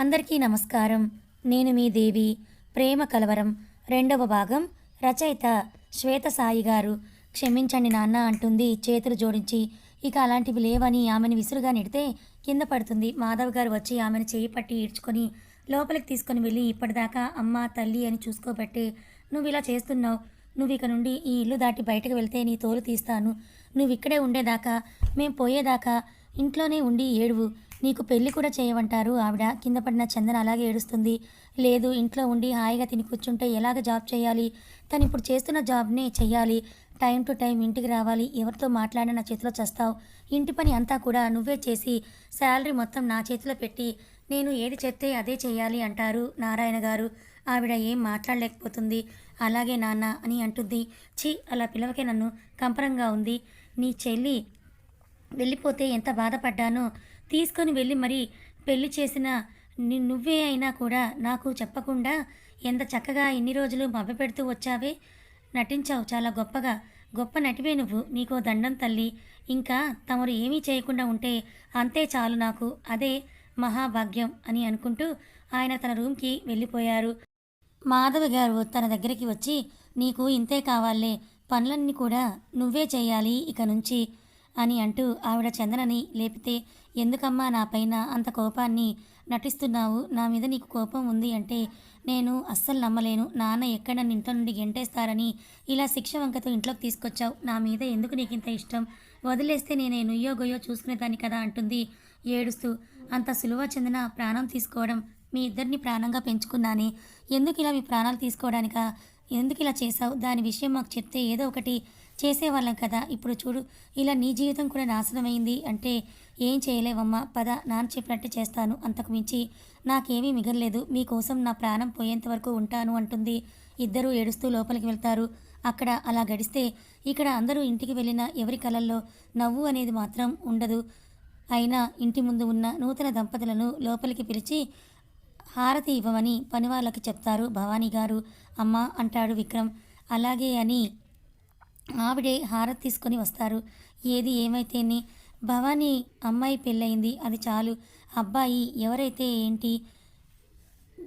అందరికీ నమస్కారం. నేను మీ దేవి ప్రేమ కలవరం. రెండవ భాగం రచయిత శ్వేత సాయి గారు. క్షమించండి నాన్న అంటుంది చేతులు జోడించి. ఇక అలాంటివి లేవని ఆమెను విసురుగా నెడితే కింద పడుతుంది. మాధవ్ గారు వచ్చి ఆమెను చేయి పట్టి ఈడ్చుకొని లోపలికి తీసుకొని వెళ్ళి ఇప్పటిదాకా అమ్మ తల్లి అని చూసుకోబట్టే నువ్వు ఇలా చేస్తున్నావు. నువ్వు ఇక నుండి ఈ ఇల్లు దాటి బయటకు వెళ్తే నీ తోలు తీస్తాను. నువ్వు ఇక్కడే ఉండేదాకా మేం పోయేదాకా ఇంట్లోనే ఉండి ఏడువు. నీకు పెళ్ళి కూడా చేయమంటారు. ఆవిడ కింద పడిన చందన అలాగే ఏడుస్తుంది. లేదు ఇంట్లో ఉండి హాయిగా తిని కూర్చుంటే ఎలాగ జాబ్ చేయాలి? తను ఇప్పుడు చేస్తున్న జాబ్నే చెయ్యాలి. టైం టు టైం ఇంటికి రావాలి. ఎవరితో మాట్లాడినా నా చేతిలో చస్తావు. ఇంటి పని అంతా కూడా నువ్వే చేసి శాలరీ మొత్తం నా చేతిలో పెట్టి నేను ఏది చెప్తే అదే చేయాలి అంటారు నారాయణ గారు. ఆవిడ ఏం మాట్లాడలేకపోతుంది. అలాగే నాన్న అని అంటుంది. ఛీ అలా పిలవకే నన్ను కంపరంగా ఉంది. నీ చెల్లి వెళ్ళిపోతే ఎంత బాధపడ్డానో తీసుకొని వెళ్ళి మరి పెళ్ళి చేసిన నువ్వే అయినా కూడా నాకు చెప్పకుండా ఎంత చక్కగా ఇన్ని రోజులు మభ్యపెడుతూ వచ్చావే? నటించావు చాలా గొప్పగా. గొప్ప నటివే నువ్వు. నీకో దండం తల్లి. ఇంకా తమరు ఏమీ చేయకుండా ఉంటే అంతే చాలు నాకు. అదే మహాభాగ్యం అని అనుకుంటూ ఆయన తన రూమ్కి వెళ్ళిపోయారు. మాధవ గారు తన దగ్గరికి వచ్చి నీకు ఇంతే కావాలే. పనులన్నీ కూడా నువ్వే చేయాలి ఇక నుంచి. అని అంటూ ఆవిడ చందనని లేపితే ఎందుకమ్మా నా పైన అంత కోపాన్ని నటిస్తున్నావు? నా మీద నీకు కోపం ఉంది అంటే నేను అస్సలు నమ్మలేను. నాన్న ఎక్కడ నన్ను ఇంట్లో నుండి గెంటేస్తారని ఇలా శిక్ష వంకతో ఇంట్లోకి తీసుకొచ్చావు. నా మీద ఎందుకు నీకు ఇంత ఇష్టం? వదిలేస్తే నేనే నుయ్యో గొయ్యో చూసుకునేదాన్ని కదా అంటుంది ఏడుస్తూ. అంత సులువ చెందిన ప్రాణం తీసుకోవడం. మీ ఇద్దరిని ప్రాణంగా పెంచుకున్నానే. ఎందుకు ఇలా మీ ప్రాణాలు తీసుకోవడానికా? ఎందుకు ఇలా చేశావు? దాని విషయం మాకు చెప్తే ఏదో ఒకటి చేసేవాళ్ళం కదా. ఇప్పుడు చూడు ఇలా నీ జీవితం కూడా నాశనమైంది అంటే ఏం చేయలేవమ్మా. పద నాన్న చెప్పినట్టు చేస్తాను అంతకు మించి నాకేమీ మిగలలేదు. మీకోసం నా ప్రాణం పోయేంత వరకు ఉంటాను అంటుంది. ఇద్దరూ ఏడుస్తూ లోపలికి వెళ్తారు. అక్కడ అలా గడిస్తే ఇక్కడ అందరూ ఇంటికి వెళ్ళిన ఎవరి కలల్లో నవ్వు అనేది మాత్రం ఉండదు. అయినా ఇంటి ముందు ఉన్న నూతన దంపతులను లోపలికి పిలిచి హారతి ఇవ్వమని పనివాళ్ళకి చెప్తారు భవానీ గారు. అమ్మ అంటాడు విక్రమ్. అలాగే అని ఆవిడే హారతి తీసుకొని వస్తారు. ఏది ఏమైతేనే భవానీ అమ్మాయి పెళ్ళయింది అది చాలు. అబ్బాయి ఎవరైతే ఏంటి?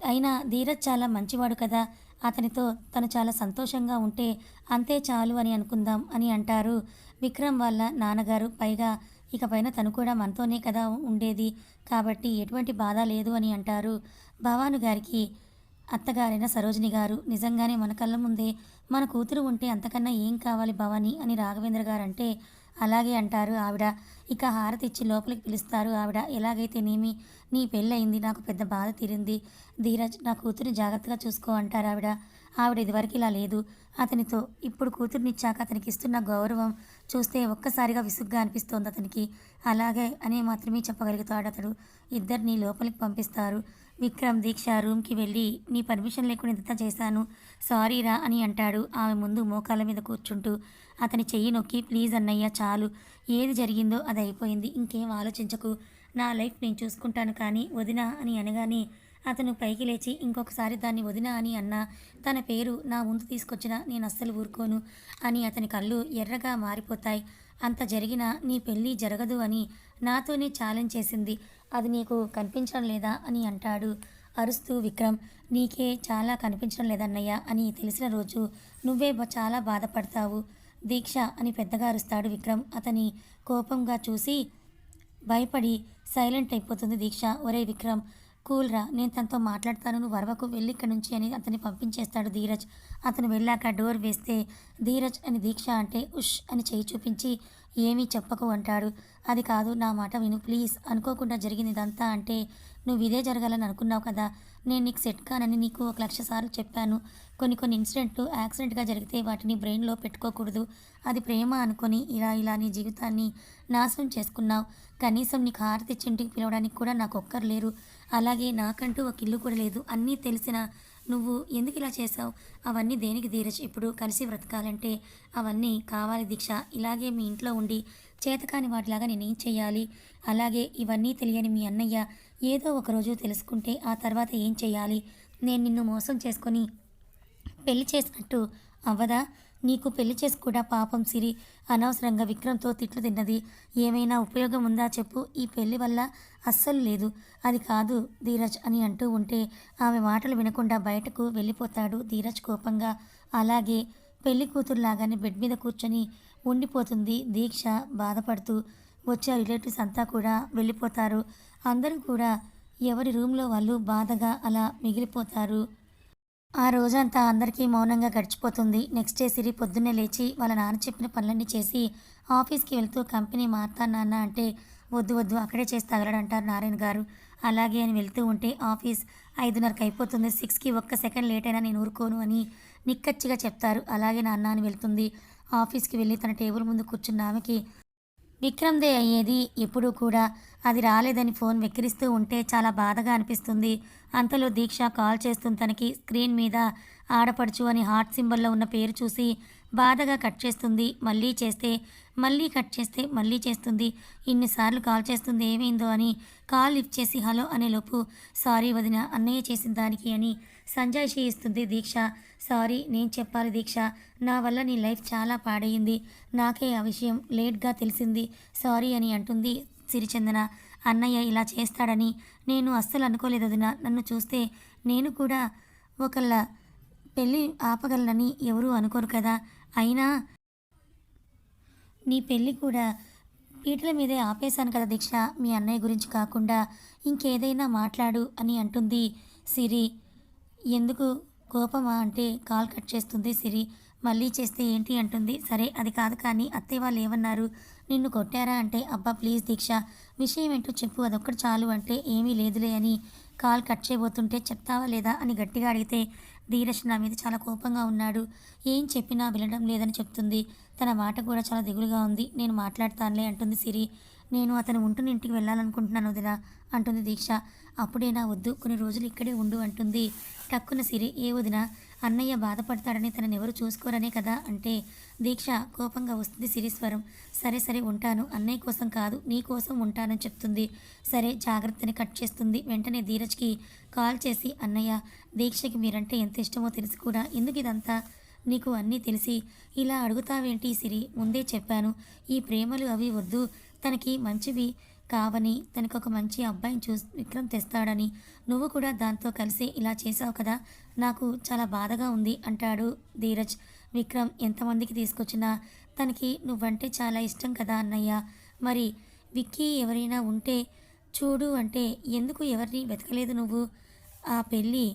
అయినా ధీరజ్ చాలా మంచివాడు కదా. అతనితో తను చాలా సంతోషంగా ఉంటే అంతే చాలు అని అనుకుందాం అని అంటారు. విక్రమ్ వాళ్ళ నాన్నగారు. పైగా ఇకపైన తను కూడా మనతోనే కదా ఉండేది. కాబట్టి ఎటువంటి బాధ లేదు అని అంటారు భవాను గారికి అత్తగారైన సరోజిని గారు నిజంగానే మన కళ్ళ ముందే మన కూతురు ఉంటే అంతకన్నా ఏం కావాలి భవాని అని రాఘవేంద్ర గారు అంటే అలాగే అంటారు ఆవిడ. ఇక హారతి ఇచ్చి లోపలికి పిలుస్తారు ఆవిడ. ఎలాగైతేనేమి? నీ పెళ్ళయింది నాకు పెద్ద బాధ తీరింది. ధీరజ్ నా కూతురిని జాగ్రత్తగా చూసుకో అంటారు ఆవిడ. ఆవిడ ఇదివరకు ఇలా లేదు. అతనితో ఇప్పుడు కూతురునిచ్చాక అతనికి ఇస్తున్న గౌరవం చూస్తే ఒక్కసారిగా విసుగ్గా అనిపిస్తోంది అతనికి. అలాగే అనే మాత్రమే చెప్పగలుగుతాడు అతడు. ఇద్దరిని లోపలికి పంపిస్తారు. విక్రమ్ దీక్ష రూమ్కి వెళ్ళి నీ పర్మిషన్ లేకుండా ఇంత చేశాను. సారీరా అని అంటాడు ఆమె ముందు మోకాళ్ళ మీద కూర్చుంటూ. అతని చెయ్యి నొక్కి ప్లీజ్ అన్నయ్య చాలు. ఏది జరిగిందో అది అయిపోయింది. ఇంకేం ఆలోచించకు. నా లైఫ్ నేను చూసుకుంటాను కానీ వదినా అని అనగానే అతను పైకి లేచి ఇంకొకసారి దాన్ని వదినా అని అన్నా. తన పేరు నా ముందు తీసుకొచ్చినా నేను అస్సలు ఊరుకోను అని అతని కళ్ళు ఎర్రగా మారిపోతాయి. అంత జరిగినా నీ పెళ్ళి జరగదు అని నాతోనే ఛాలెంజ్ చేసింది. అది నీకు కనిపించడం లేదా అని అంటాడు అరుస్తూ విక్రమ్. నీకే చాలా కనిపించడం లేదన్నయ్య అని తెలిసిన రోజు నువ్వే చాలా బాధపడతావు. దీక్ష అని పెద్దగా అరుస్తాడు విక్రమ్. అతని కోపంగా చూసి భయపడి సైలెంట్ అయిపోతుంది దీక్ష. ఒరే విక్రమ్ కూల్రా నేను తనతో మాట్లాడతాను. నువ్వు వరవకు వెళ్ళి ఇక్కడి నుంచి అని అతన్ని పంపించేస్తాడు ధీరజ్. అతను వెళ్ళాక డోర్ వేస్తే ధీరజ్ అని దీక్ష అంటే ఉష్ అని చేయి చూపించి ఏమీ చెప్పకు అంటాడు. అది కాదు నా మాట విను ప్లీజ్. అనుకోకుండా జరిగింది ఇదంతా అంటే నువ్వు ఇదే జరగాలని అనుకున్నావు కదా. నేను నీకు సెట్ కానని నీకు ఒక లక్ష సార్లు చెప్పాను. కొన్ని కొన్ని ఇన్సిడెంట్లు యాక్సిడెంట్గా జరిగితే వాటిని బ్రెయిన్లో పెట్టుకోకూడదు. అది ప్రేమ అనుకొని ఇలా ఇలా నీ జీవితాన్ని నాశనం చేసుకున్నావు. కనీసం నీకు హారతి చింటికి పిలవడానికి కూడా నాకు ఒక్కరు లేరు. అలాగే నాకంటూ ఒక ఇల్లు కూడా లేదు. అన్నీ తెలిసిన నువ్వు ఎందుకు ఇలా చేసావు అవన్నీ దేనికి ధీరజ్? ఇప్పుడు కలిసి బ్రతకాలంటే అవన్నీ కావాలి దీక్ష. ఇలాగే మీ ఇంట్లో ఉండి చేతకాని వాటిలాగా నేనేం చేయాలి? అలాగే ఇవన్నీ తెలియని మీ అన్నయ్య ఏదో ఒకరోజు తెలుసుకుంటే ఆ తర్వాత ఏం చేయాలి? నేను నిన్ను మోసం చేసుకొని పెళ్ళి చేసినట్టు అవ్వదా? నీకు పెళ్ళి చేసి కూడా పాపం సిరి అనవసరంగా విక్రమ్తో తిట్లు తిన్నది. ఏమైనా ఉపయోగం ఉందా చెప్పు. ఈ పెళ్ళి వల్ల అస్సలు లేదు. అది కాదు ధీరజ్ అని అంటూ ఉంటే ఆమె మాటలు వినకుండా బయటకు వెళ్ళిపోతాడు ధీరజ్ కోపంగా. అలాగే పెళ్ళి కూతురులాగానే బెడ్ మీద కూర్చొని ఉండిపోతుంది దీక్ష బాధపడుతూ. వచ్చే రిలేటివ్స్ అంతా కూడా వెళ్ళిపోతారు. అందరూ కూడా ఎవరి రూమ్లో వాళ్ళు బాధగా అలా మిగిలిపోతారు. ఆ రోజంతా అందరికీ మౌనంగా గడిచిపోతుంది. నెక్స్ట్ డే సిరి పొద్దున్నే లేచి వాళ్ళ నాన్న చెప్పిన పనులన్నీ చేసి ఆఫీస్కి వెళ్తూ కంపెనీ మారుతా నాన్న అంటే వద్దు వద్దు అక్కడే చేసి తగలడంటారు నారాయణ గారు. అలాగే అని వెళ్తూ ఉంటే ఆఫీస్ ఐదున్నరకు అయిపోతుంది. సిక్స్కి ఒక్క సెకండ్ లేట్ అయినా నేను ఊరుకోను అని నిక్కచ్చిగా చెప్తారు. అలాగే నాన్న అని వెళ్తుంది. ఆఫీస్కి వెళ్ళి తన టేబుల్ ముందు కూర్చున్న ఆమెకి విక్రమ్దే అయ్యేది ఎప్పుడూ కూడా. అది రాలేదని ఫోన్ వెక్కిరిస్తూ ఉంటే చాలా బాధగా అనిపిస్తుంది. అంతలో దీక్ష కాల్ చేస్తుంది తనకి. స్క్రీన్ మీద ఆడపడుచు అని హార్ట్ సింబల్లో ఉన్న పేరు చూసి బాధగా కట్ చేస్తుంది. మళ్ళీ చేస్తే మళ్ళీ కట్ చేస్తే మళ్ళీ చేస్తుంది. ఇన్నిసార్లు కాల్ చేస్తుంది ఏమైందో అని కాల్ లిఫ్ట్ చేసి హలో అనే లోపు సారీ వదిన అన్నయ్య చేసిన దానికి అని సంజాయిషి ఇస్తుంది దీక్ష. సారీ నేను చెప్పాలి దీక్ష. నా వల్ల నీ లైఫ్ చాలా పాడయింది నాకే ఆ విషయం లేట్గా తెలిసింది. సారీ అని అంటుంది సిరిచందన. అన్నయ్య ఇలా చేస్తాడని నేను అస్సలు అనుకోలేదు వదిన నన్ను చూస్తే నేను కూడా ఒకళ్ళ పెళ్ళి ఆపగలనని ఎవరూ అనుకోరు కదా. అయినా నీ పెళ్ళి కూడా పీటల మీదే ఆపేశాను కదా దీక్ష. మీ అన్నయ్య గురించి కాకుండా ఇంకేదైనా మాట్లాడు అని అంటుంది సిరి. ఎందుకు కోపమా అంటే కాల్ కట్ చేస్తుంది సిరి. మళ్ళీ చేస్తే ఏంటి అంటుంది. సరే అది కాదు కానీ అత్తయ్య వాళ్ళు ఏమన్నారు? నిన్ను కొట్టారా అంటే అబ్బా ప్లీజ్ దీక్ష. విషయం ఏంటో చెప్పు అదొక్కటి చాలు అంటే ఏమీ లేదులే అని కాల్ కట్ చేయబోతుంటే చెప్తావా లేదా అని గట్టిగా అడిగితే ధీరజ్ నా మీద చాలా కోపంగా ఉన్నాడు. ఏం చెప్పినా వినడం లేదని చెప్తుంది. తన మాట కూడా చాలా దిగులుగా ఉంది. నేను మాట్లాడతానులే అంటుంది సిరి. నేను అతను ఉంటున్న ఇంటికి వెళ్ళాలనుకుంటున్నాను వదిలా అంటుంది దీక్ష. అప్పుడేనా వద్దు కొన్ని రోజులు ఇక్కడే ఉండు అంటుంది. టక్కున సిరి ఏ వదిన అన్నయ్య బాధపడతాడని తననెవరు ఎవరు చూసుకోరనే కదా అంటే దీక్ష కోపంగా వస్తుంది సిరిస్వరం సరే సరే ఉంటాను. అన్నయ్య కోసం కాదు నీ కోసం ఉంటానని చెప్తుంది. సరే జాగ్రత్తని కట్ చేస్తుంది. వెంటనే ధీరజ్కి కాల్ చేసి అన్నయ్య దీక్షకి మీరంటే ఎంత ఇష్టమో తెలిసి కూడా. ఎందుకు ఇదంతా? నీకు అన్నీ తెలిసి ఇలా అడుగుతావేంటి సిరి? ముందే చెప్పాను. ఈ ప్రేమలు అవి వద్దు. తనకి మంచివి కావని తనకు ఒక మంచి అబ్బాయిని చూ విక్రమ్ తెస్తాడని నువ్వు కూడా దాంతో కలిసి ఇలా చేసావు కదా. నాకు చాలా బాధగా ఉంది అంటాడు ధీరజ్. విక్రమ్ ఎంతమందికి తీసుకొచ్చినా తనకి నువ్వంటే చాలా ఇష్టం కదా అన్నయ్య. మరి విక్కీ ఎవరైనా ఉంటే చూడు అంటే ఎందుకు ఎవరిని వెతకలేదు నువ్వు? ఆ పెళ్ళి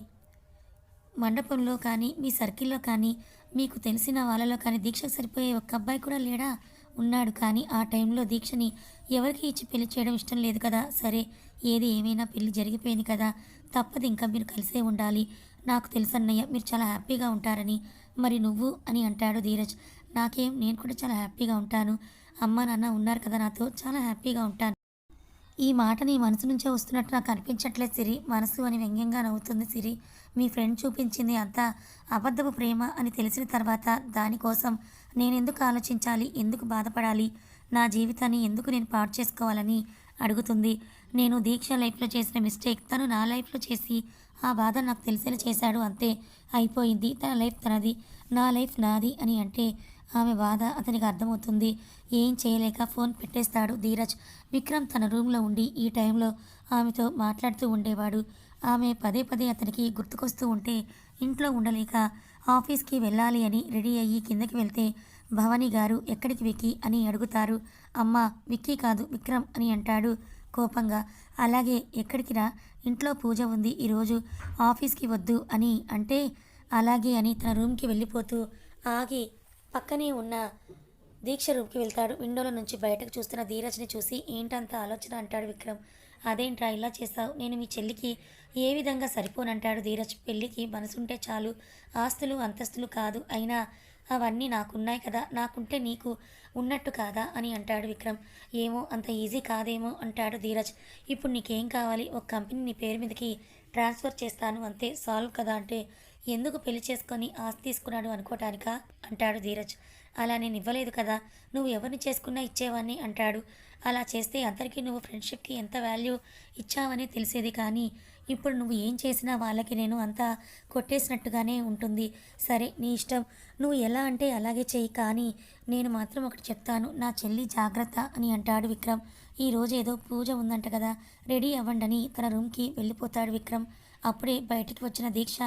మండపంలో కానీ మీ సర్కిల్లో కానీ మీకు తెలిసిన వాళ్ళలో కానీ దీక్షకు సరిపోయే ఒక్క అబ్బాయి కూడా లేడా? ఉన్నాడు కానీ ఆ టైంలో దీక్షని ఎవరికి ఇచ్చి పెళ్ళి చేయడం ఇష్టం లేదు కదా? సరే ఏది ఏమైనా పెళ్ళి జరిగిపోయింది కదా. తప్పదు ఇంకా మీరు కలిసే ఉండాలి. నాకు తెలుసు అన్నయ్య మీరు చాలా హ్యాపీగా ఉంటారని. మరి నువ్వు? అని అంటాడు ధీరజ్. నాకేం నేను కూడా చాలా హ్యాపీగా ఉంటాను. అమ్మ నాన్న ఉన్నారు కదా నాతో చాలా హ్యాపీగా ఉంటాను. ఈ మాట నీ మనసు నుంచే వస్తున్నట్టు నాకు అనిపించట్లేదు సిరి. మనసు అని వ్యంగ్యంగా నవ్వుతుంది సిరి. మీ ఫ్రెండ్ చూపించింది అంతా అబద్ధపు ప్రేమ అని తెలిసిన తర్వాత దానికోసం నేను ఎందుకు ఆలోచించాలి? ఎందుకు బాధపడాలి? నా జీవితాన్ని ఎందుకు నేను పాడు చేసుకోవాలని అడుగుతుంది. నేను దీక్ష లైఫ్లో చేసిన మిస్టేక్ తను నా లైఫ్లో చేసి ఆ బాధ నాకు తెలిసేలా చేశాడు. అంతే అయిపోయింది. తన లైఫ్ తనది నా లైఫ్ నాది అని అంటే ఆమె బాధ అతనికి అర్థమవుతుంది. ఏం చేయలేక ఫోన్ పెట్టేస్తాడు ధీరజ్. విక్రమ్ తన రూమ్లో ఉండి ఈ టైంలో ఆమెతో మాట్లాడుతూ ఉండేవాడు. ఆమె పదే పదే అతనికి గుర్తుకొస్తూ ఉంటే ఇంట్లో ఉండలేక ఆఫీస్కి వెళ్ళాలి అని రెడీ అయ్యి కిందకి వెళ్తే భవానీ గారు ఎక్కడికి విక్కీ అని అడుగుతారు. అమ్మ విక్కీ కాదు విక్రమ్ అని అంటాడు కోపంగా. అలాగే ఎక్కడికి రా? ఇంట్లో పూజ ఉంది ఈరోజు. ఆఫీస్కి వద్దు అని అంటే అలాగే అని తన రూమ్కి వెళ్ళిపోతూ ఆగి పక్కనే ఉన్న దీక్ష రూమ్కి వెళ్తాడు. విండోలో నుంచి బయటకు చూస్తున్న ధీరజ్ని చూసి ఏంటంత ఆలోచన? అంటాడు విక్రమ్. అదేంట్రా ఇలా చేస్తావు? నేను మీ చెల్లికి ఏ విధంగా సరిపోనంటాడు ధీరజ్? పెళ్ళికి మనసుంటే చాలు. ఆస్తులు అంతస్తులు కాదు. అయినా అవన్నీ నాకున్నాయి కదా. నాకుంటే నీకు ఉన్నట్టు కాదా? అని అంటాడు విక్రమ్. ఏమో అంత ఈజీ కాదేమో అంటాడు ధీరజ్. ఇప్పుడు నీకేం కావాలి? ఒక కంపెనీ నీ పేరు మీదకి ట్రాన్స్ఫర్ చేస్తాను. అంతే. సాల్వ్ కదా అంటే ఎందుకు పెళ్ళి చేసుకొని ఆస్తి తీసుకున్నాడు అనుకోటానికా? అంటాడు ధీరజ్. అలా నేను ఇవ్వలేదు కదా. నువ్వు ఎవరిని చేసుకున్నా ఇచ్చేవాన్ని అంటాడు. అలా చేస్తే అందరికీ నువ్వు ఫ్రెండ్షిప్కి ఎంత వాల్యూ ఇచ్చావని తెలిసేది కానీ ఇప్పుడు నువ్వు ఏం చేసినా వాళ్ళకి నేను అంతా కొట్టేసినట్టుగానే ఉంటుంది. సరే నీ ఇష్టం. నువ్వు ఎలా అంటే అలాగే చెయ్యి కానీ నేను మాత్రం ఒకటి చెప్తాను. నా చెల్లి జాగ్రత్త అని అంటాడు విక్రమ్. ఈ రోజు ఏదో పూజ ఉందంట కదా. రెడీ అవ్వండని తన రూమ్కి వెళ్ళిపోతాడు విక్రమ్. అప్పుడే బయటికి వచ్చిన దీక్ష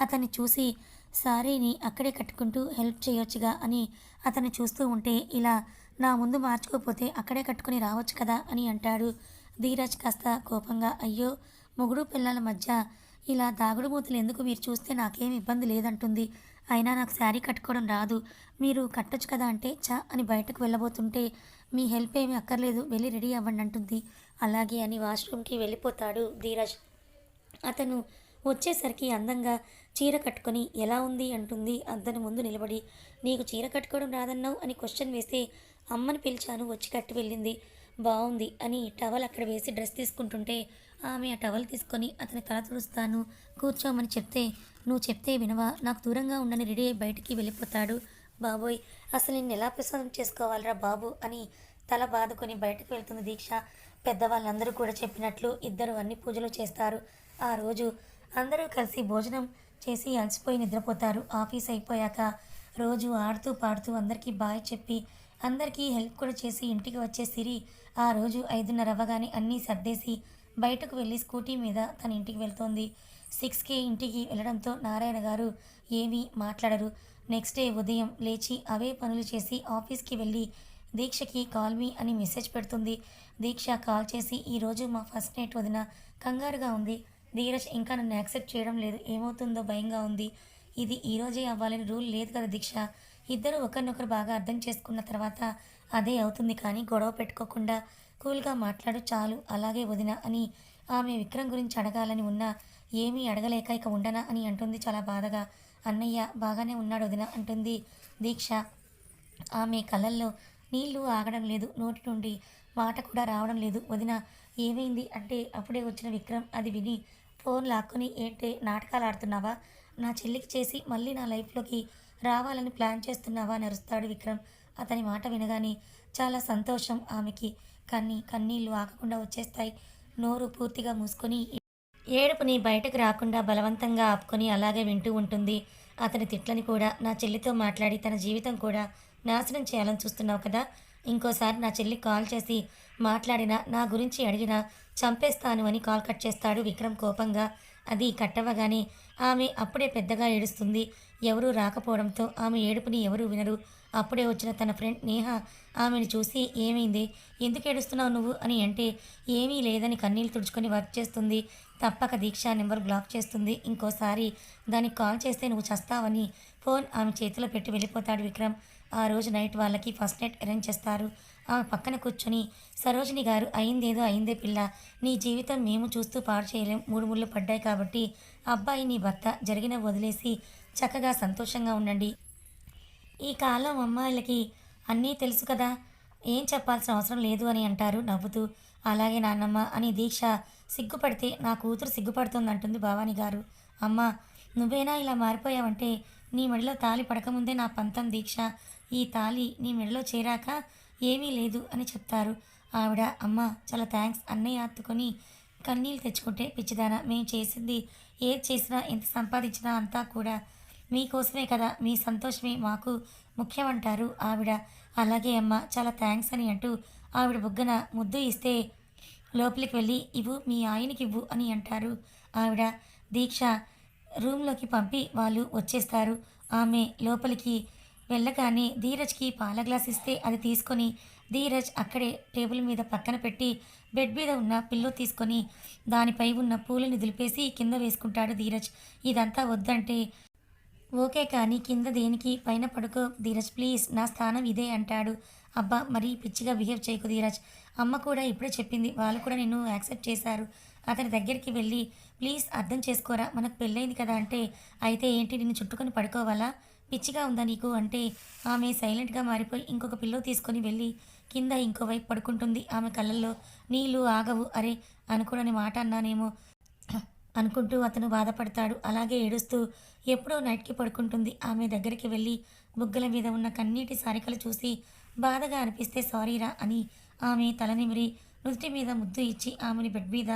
అతన్ని చూసి సారీని అక్కడే కట్టుకుంటూ హెల్ప్ చేయొచ్చుగా అని అతన్ని చూస్తూ ఉంటే ఇలా నా ముందు మార్చుకోపోతే అక్కడే కట్టుకుని రావచ్చు కదా అని అంటాడు ధీరాజ్ కాస్త కోపంగా. అయ్యో మొగుడు పిల్లల మధ్య ఇలా దాగుడు మూతలు ఎందుకు? మీరు చూస్తే నాకేం ఇబ్బంది లేదంటుంది. అయినా నాకు శారీ కట్టుకోవడం రాదు. మీరు కట్టచ్చు కదా అంటే చా అని బయటకు వెళ్ళబోతుంటే మీ హెల్ప్ ఏమీ అక్కర్లేదు వెళ్ళి రెడీ అవ్వండి అంటుంది. అలాగే అని వాష్రూమ్కి వెళ్ళిపోతాడు ధీరజ్. అతను వచ్చేసరికి అందంగా చీర కట్టుకొని ఎలా ఉంది అంటుంది. అద్దను ముందు నిలబడి నీకు చీర కట్టుకోవడం రాదన్నావు? అని క్వశ్చన్ వేస్తే అమ్మని పిలిచాను వచ్చి కట్టి వెళ్ళింది. బాగుంది అని టవల్ అక్కడ వేసి డ్రెస్ తీసుకుంటుంటే ఆమె ఆ టవల్ తీసుకొని అతని తల తుడుస్తాను కూర్చోమని చెప్తే నువ్వు చెప్తే వినవా? నాకు దూరంగా ఉండని రెడీ అయి బయటికి వెళ్ళిపోతాడు. బాబోయ్ అసలు నేను ఎలా ప్రసాదం చేసుకోవాలరా బాబు? అని తల బాదుకొని బయటకు వెళ్తుంది దీక్ష. పెద్దవాళ్ళందరూ కూడా చెప్పినట్లు ఇద్దరు అన్ని పూజలు చేస్తారు. ఆ రోజు అందరూ కలిసి భోజనం చేసి అలసిపోయి నిద్రపోతారు. ఆఫీస్ అయిపోయాక రోజు ఆడుతూ పాడుతూ అందరికీ బాయ్ చెప్పి అందరికీ హెల్ప్ కూడా చేసి ఇంటికి వచ్చే సిరి ఆ రోజు ఐదున్నర అవ్వగానే అన్నీ సర్దేసి బయటకు వెళ్ళి స్కూటీ మీద తన ఇంటికి వెళ్తోంది. సిక్స్కే ఇంటికి వెళ్ళడంతో నారాయణ గారు ఏమీ మాట్లాడరు. నెక్స్ట్ డే ఉదయం లేచి అవే పనులు చేసి ఆఫీస్కి వెళ్ళి దీక్షకి కాల్ మీ అని మెసేజ్ పెడుతుంది. దీక్ష కాల్ చేసి ఈరోజు మా ఫస్ట్ నైట్ వదిన కంగారుగా ఉంది. ధీరజ్ ఇంకా నన్ను యాక్సెప్ట్ చేయడం లేదు. ఏమవుతుందో భయంగా ఉంది. ఇది ఈరోజే అవ్వాలని రూల్ లేదు కదా దీక్ష. ఇద్దరు ఒకరినొకరు బాగా అర్థం చేసుకున్న తర్వాత అదే అవుతుంది కానీ గొడవ పెట్టుకోకుండా కూల్గా మాట్లాడు చాలు అలాగే వదిన అని ఆమె విక్రమ్ గురించి అడగాలని ఉన్నా ఏమీ అడగలేక ఇక ఉండనా అని అంటుంది చాలా బాధగా. అన్నయ్య బాగానే ఉన్నాడు వదిన అంటుంది దీక్ష. ఆమె కళ్ళల్లో నీళ్ళు ఆగడం లేదు నోటి నుండి మాట కూడా రావడం లేదు. వదిన ఏమైంది? అంటే అప్పుడే వచ్చిన విక్రమ్ అది విని ఫోన్ లాక్కొని ఏంటే నాటకాలు ఆడుతున్నావా నా చెల్లికి చేసి మళ్ళీ నా లైఫ్లోకి రావాలని ప్లాన్ చేస్తున్నావా? అని అరుస్తాడు విక్రమ్. అతని మాట వినగానే చాలా సంతోషం ఆమెకి. కన్నీ కన్నీళ్ళు ఆకకుండా వచ్చేస్తాయి. నోరు పూర్తిగా మూసుకొని ఏడుపుని బయటకు రాకుండా బలవంతంగా ఆపుకొని అలాగే వింటూ ఉంటుంది. అతని తిట్లని కూడా నా చెల్లితో మాట్లాడి తన జీవితం కూడా నాశనం చేయాలని చూస్తున్నావు కదా? ఇంకోసారి నా చెల్లి కాల్ చేసి మాట్లాడినా నా గురించి అడిగినా చంపేస్తాను అని కాల్ కట్ చేస్తాడు విక్రమ్ కోపంగా. అది కట్టవగానే ఆమె అప్పుడే పెద్దగా ఏడుస్తుంది. ఎవరూ రాకపోవడంతో ఆమె ఏడుపుని ఎవరూ వినరు. అప్పుడే వచ్చిన తన ఫ్రెండ్ నేహ ఆమెను చూసి ఏమైంది? ఎందుకు ఏడుస్తున్నావు నువ్వు? అని అంటే ఏమీ లేదని కన్నీళ్ళు తుడుచుకొని వర్క్ చేస్తుంది. తప్పక దీక్ష నెంబర్ బ్లాక్ చేస్తుంది. ఇంకోసారి దానికి కాల్ చేస్తే నువ్వు చస్తావని ఫోన్ ఆమె చేతిలో పెట్టి వెళ్ళిపోతాడు విక్రమ్. ఆ రోజు నైట్ వాళ్ళకి ఫస్ట్ నైట్ అరేంజ్ చేస్తారు. ఆమె పక్కన కూర్చొని సరోజిని గారు అయిందేదో అయిందే పిల్ల. నీ జీవితం మేము చూస్తూ పాడు చేయలేం. మూడు ముళ్ళు పడ్డాయి కాబట్టి అబ్బాయి నీ భర్త జరిగిన వదిలేసి చక్కగా సంతోషంగా ఉండండి. ఈ కాలం అమ్మాయిలకి అన్నీ తెలుసు కదా. ఏం చెప్పాల్సిన అవసరం లేదు అని అంటారు నవ్వుతూ. అలాగే నాన్నమ్మ అని దీక్ష సిగ్గుపడితే నా కూతురు సిగ్గుపడుతుంది అంటుంది భవానీ గారు. అమ్మ నువ్వేనా ఇలా మారిపోయావంటే? నీ మడిలో తాలి పడకముందే నా పంతం దీక్ష. ఈ తాళి నీ మెడలో చేరాక ఏమీ లేదు అని చెప్తారు. ఆవిడ అమ్మ చాలా థ్యాంక్స్ అన్నయ్య అత్తుకొని కన్నీళ్ళు తెచ్చుకుంటే పిచ్చిదానా మేము చేసింది ఏది చేసినా ఎంత సంపాదించినా అంతా కూడా మీకోసమే కదా మీ సంతోషమే మాకు ముఖ్యమంటారు ఆవిడ. అలాగే అమ్మ చాలా థ్యాంక్స్ అని అంటూ ఆవిడ బుగ్గన ముద్దు ఇస్తే లోపలికి వెళ్ళి ఇవ్వు మీ ఆయనకి ఇవ్వు అని అంటారు. ఆవిడ దీక్ష రూమ్లోకి పంపి వాళ్ళు వచ్చేస్తారు. ఆమె లోపలికి వెళ్ళగానే ధీరజ్కి పాల గ్లాస్ ఇస్తే అది తీసుకొని ధీరజ్ అక్కడే టేబుల్ మీద పక్కన పెట్టి బెడ్ మీద ఉన్న పిల్లో తీసుకొని దానిపై ఉన్న పూలని దులిపేసి కింద వేసుకుంటాడు ధీరజ్. ఇదంతా వద్దంటే ఓకే కానీ కింద దేనికి? పైన పడుకో ధీరజ్ ప్లీజ్ నా స్థానం ఇదే అంటాడు. అబ్బా మరీ పిచ్చిగా బిహేవ్ చేయకు ధీరజ్. అమ్మ కూడా ఇప్పుడే చెప్పింది వాళ్ళు కూడా నిన్ను యాక్సెప్ట్ చేశారు. అతని దగ్గరికి వెళ్ళి ప్లీజ్ అర్థం చేసుకోరా మనకు పెళ్ళైంది కదా అంటే అయితే ఏంటి నిన్ను చుట్టుకొని పడుకోవాలా? పిచ్చిగా ఉందా నీకు? అంటే ఆమె సైలెంట్గా మారిపోయి ఇంకొక పిల్లో తీసుకొని వెళ్ళి కింద ఇంకో వైపు పడుకుంటుంది ఆమె కళ్ళల్లో నీళ్ళు ఆగవు. అరే అనుకోడని మాట అన్నానేమో అనుకుంటూ అతను బాధపడతాడు. అలాగే ఏడుస్తూ ఎప్పుడో నైట్కి పడుకుంటుంది. ఆమె దగ్గరికి వెళ్ళి బుగ్గల మీద ఉన్న కన్నీటి సారికలు చూసి బాధగా అనిపిస్తే సారీరా అని ఆమె తలనిమిరి నుదుటి మీద ముద్దు ఇచ్చి ఆమెని బెడ్ మీద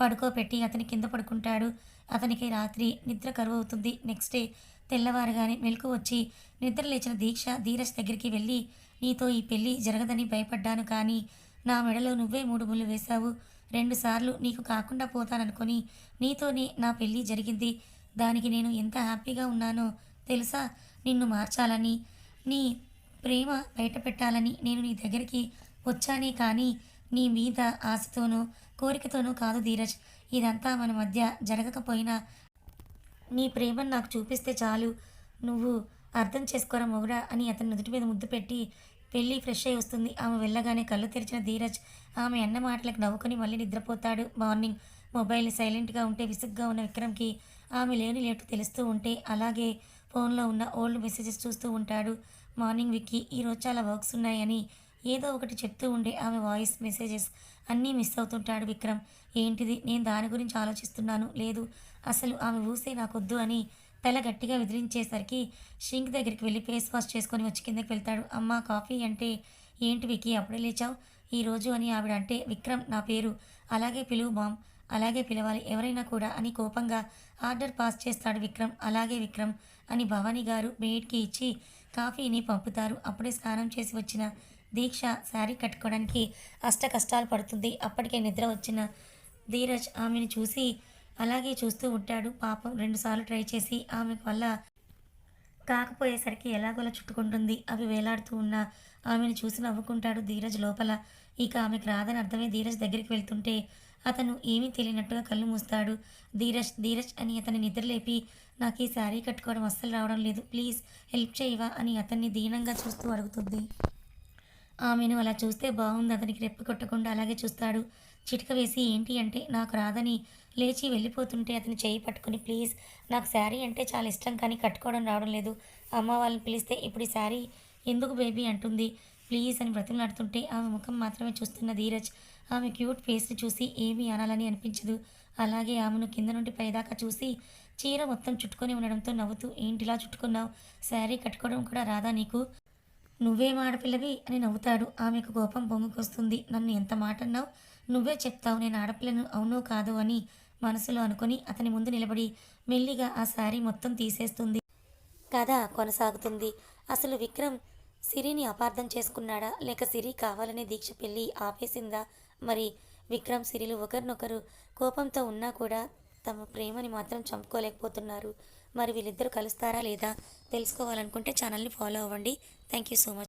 పడుకోబెట్టి అతని కింద పడుకుంటాడు. అతనికి రాత్రి నిద్ర కరువు అవుతుంది నెక్స్ట్ డే తెల్లవారుగానే మెలకు వచ్చి నిద్ర లేచిన దీక్ష ధీరజ్ దగ్గరికి వెళ్ళి నీతో ఈ పెళ్ళి జరగదని భయపడ్డాను కానీ నా మెడలో నువ్వే మూడు ముళ్ళు వేశావు. రెండుసార్లు నీకు కాకుండా పోతాననుకొని నీతోనే నా పెళ్ళి జరిగింది. దానికి నేను ఎంత హ్యాపీగా ఉన్నానో తెలుసా? నిన్ను మార్చాలని నీ ప్రేమ బయట పెట్టాలని నేను నీ దగ్గరికి వచ్చానే కానీ నీ మీద ఆశతోనూ కోరికతోనూ కాదు ధీరజ్. ఇదంతా మన మధ్య జరగకపోయినా నీ ప్రేమను నాకు చూపిస్తే చాలు. నువ్వు అర్థం చేసుకోరా మొగుడా అని అతని నుదుటి మీద ముద్దు పెట్టి పెళ్ళి ఫ్రెష్ అయి వస్తుంది. ఆమె వెళ్ళగానే కళ్ళు తెరిచిన ధీరజ్ ఆమె అన్న మాటలకు నవ్వుకొని మళ్ళీ నిద్రపోతాడు. మార్నింగ్ మొబైల్ సైలెంట్గా ఉంటే విసుగ్గా ఉన్న విక్రమ్కి ఆమె లేని లేటు తెలుస్తూ ఉంటే అలాగే ఫోన్లో ఉన్న ఓల్డ్ మెసేజెస్ చూస్తూ ఉంటాడు. మార్నింగ్ విక్కీ ఈరోజు చాలా వర్క్స్ ఉన్నాయని ఏదో ఒకటి చెప్తూ ఉండే ఆమె వాయిస్ మెసేజెస్ అన్నీ మిస్ అవుతుంటాడు విక్రమ్. ఏంటిది? నేను దాని గురించి ఆలోచిస్తున్నాను. లేదు అసలు ఆమె ఊసే నాకొద్దు అని తల గట్టిగా విదిలించేసరికి షింక్ దగ్గరికి వెళ్ళి ఫేస్ వాష్ చేసుకొని వచ్చి కిందకి వెళ్తాడు. అమ్మ కాఫీ అంటే ఏంటి వికి అప్పుడే లేచావు? ఈరోజు అని ఆవిడ అంటే విక్రమ్ నా పేరు. అలాగే పిలువు మామ్. అలాగే పిలవాలి. ఎవరైనా కూడా అని కోపంగా ఆర్డర్ పాస్ చేస్తాడు విక్రమ్. అలాగే విక్రమ్ అని భవానీ గారు మేడ్కి ఇచ్చి కాఫీని పంపుతారు. అప్పుడే స్నానం చేసి వచ్చిన దీక్ష శారీ కట్టుకోవడానికి అష్ట కష్టాలు పడుతుంది. అప్పటికే నిద్ర వచ్చిన ధీరజ్ ఆమెను చూసి అలాగే చూస్తూ ఉంటాడు. పాపం రెండుసార్లు ట్రై చేసి ఆమె వల్ల కాకపోయేసరికి ఎలాగోలా చుట్టుకుంటుంది. అవి వేలాడుతూ ఉన్న ఆమెను చూసి నవ్వుకుంటాడు ధీరజ్ లోపల. ఇక ఆమెకు రాదని అర్థమై ధీరజ్ దగ్గరికి వెళ్తుంటే అతను ఏమీ తెలియనట్టుగా కళ్ళు మూస్తాడు. ధీరజ్ ధీరజ్ అని అతని నిద్రలేపి నాకు ఈ శారీ కట్టుకోవడం అస్సలు రావడం లేదు. ప్లీజ్ హెల్ప్ చేయవా? అని అతన్ని దీనంగా చూస్తూ అడుగుతుంది. ఆమెను అలా చూస్తే బాగుంది. అతనికి రెప్ప కొట్టకుండా అలాగే చూస్తాడు. చిటిక వేసి ఏంటి అంటే నాకు రాదని లేచి వెళ్ళిపోతుంటే అతను చేయి పట్టుకుని ప్లీజ్ నాకు శారీ అంటే చాలా ఇష్టం కానీ కట్టుకోవడం రావడం లేదు. అమ్మ వాళ్ళని పిలిస్తే ఇప్పుడు ఈ శారీ ఎందుకు బేబీ అంటుంది? ప్లీజ్ అని బ్రతిమలాడుతుంటే ఆమె ముఖం మాత్రమే చూస్తున్న ధీరజ్ ఆమె క్యూట్ ఫేస్ని చూసి ఏమీ అనాలని అనిపించదు. అలాగే ఆమెను కింద నుండి పైదాకా చూసి చీర మొత్తం చుట్టుకొని ఉండడంతో నవ్వుతూ ఏంటిలా చుట్టుకున్నావు? శారీ కట్టుకోవడం కూడా రాదా నీకు? నువ్వేం ఆడపిల్లవి అని నవ్వుతాడు. ఆమెకు కోపం పొంగుకొస్తుంది. నన్ను ఎంత మాట అన్నావు నువ్వే చెప్తావు నేను ఆడపిల్లను అవునో కాదు అని మనసులో అనుకుని అతని ముందు నిలబడి మెల్లిగా ఆ శారీ మొత్తం తీసేస్తుంది. కథ కొనసాగుతుంది. అసలు విక్రమ్ సిరిని అపార్థం చేసుకున్నాడా? లేక సిరి కావాలనే దీక్ష పెళ్ళి ఆపేసిందా? మరి విక్రమ్ సిరిలు ఒకరినొకరు కోపంతో ఉన్నా కూడా తమ ప్రేమని మాత్రం చంపుకోలేకపోతున్నారు. మరి వీళ్ళిద్దరూ కలుస్తారా లేదా తెలుసుకోవాలనుకుంటే ఛానల్ని ఫాలో అవ్వండి. Thank you so much.